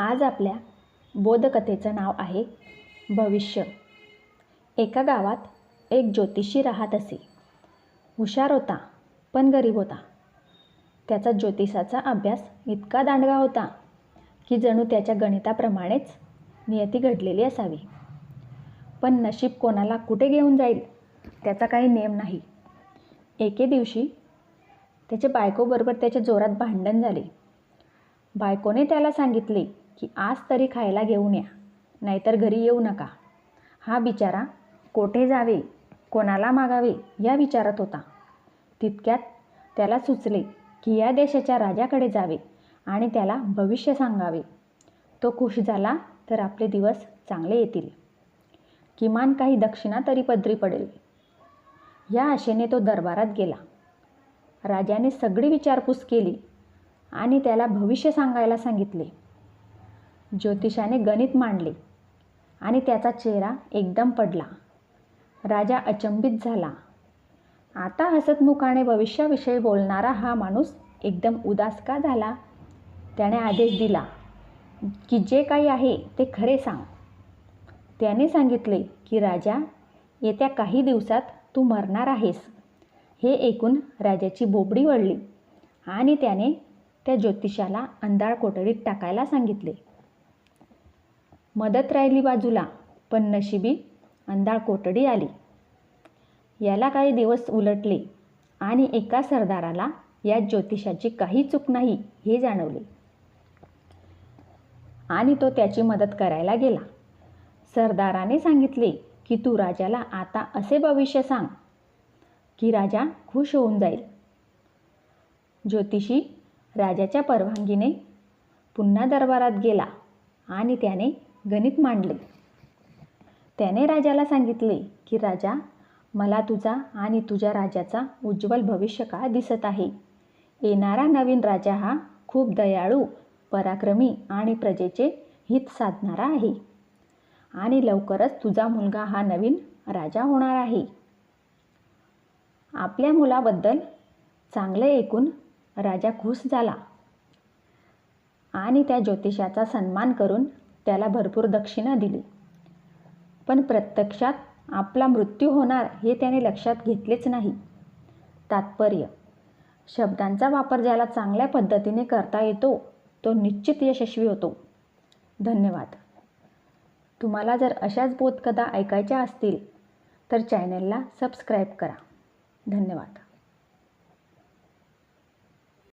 आज आपल्या बोधकथेचं नाव आहे भविष्य. एका गावात एक ज्योतिषी राहत असे. हुशार होता पण गरीब होता. त्याचा ज्योतिषाचा अभ्यास इतका दांडगा होता की जणू त्याच्या गणिताप्रमाणेच नियती घडलेली असावी. पण नशीब कोणाला कुठे घेऊन जाईल त्याचा काही नियम नाही. एके दिवशी त्याच्या बायकोबरोबर त्याच्या जोरात भांडण झाले. बायकोने त्याला सांगितले की आज तरी खायला घेऊन या नाहीतर घरी येऊ नका. हा बिचारा कोठे जावे कोणाला मागावे या विचारात होता. तितक्यात त्याला सुचले की या देशाच्या राजाकडे जावे आणि त्याला भविष्य सांगावे. तो खुश झाला तर आपले दिवस चांगले येतील. किमान काही दक्षिणा तरी पदरी पडेल. या आशेने तो दरबारात गेला. राजाने सगळी विचारपूस केली आणि त्याला भविष्य सांगायला सांगितले. ज्योतिषाने गणित मांडले आणि त्याचा चेहरा एकदम पडला. राजा अचंबित झाला. आता हसतमुखाने भविष्याविषयी बोलणारा हा माणूस एकदम उदास का झाला? त्याने आदेश दिला की जे काही आहे ते खरे सांग. त्याने सांगितले की राजा येत्या काही दिवसात तू मरणार आहेस. हे ऐकून राजाची बोबडी वळली आणि त्याने त्या ज्योतिषाला अंधार कोठडीत टाकायला सांगितले. मदत राहिली बाजूला पण नशिबी अंधाळ कोठडी आली. याला काही दिवस उलटले आणि एका सरदाराला या ज्योतिषाची काही चूक नाही हे जाणवले. आणि तो त्याची मदत करायला गेला. सरदाराने सांगितले की तू राजाला आता असे भविष्य सांग की राजा खुश होऊन जाईल. ज्योतिषी राजाच्या परवानगीने पुन्हा दरबारात गेला आणि त्याने गणित मांडले. त्याने राजाला सांगितले की राजा मला तुझा आणि तुझ्या राजाचा उज्ज्वल भविष्यकाळ दिसत आहे? येणारा नवीन राजा हा खूप दयाळू पराक्रमी आणि प्रजेचे हित साधणारा आहे. आणि लवकरच तुझा मुलगा हा नवीन राजा होणार आहे. आपल्या मुलाबद्दल चांगले ऐकून राजा खुश झाला आणि त्या ज्योतिषाचा सन्मान करून त्याला भरपूर दक्षिणा दिली. पण प्रत्यक्षात आपला मृत्यू होणार हे त्याने लक्षात घेतलेच नाही. तात्पर्य. शब्दांचा वापर ज्याला चांगल्या पद्धतीने करता येतो तो निश्चित यशस्वी होतो. धन्यवाद. तुम्हाला जर अशाच बोधकथा ऐकायच्या असतील तर चॅनलला सबस्क्राईब करा. धन्यवाद.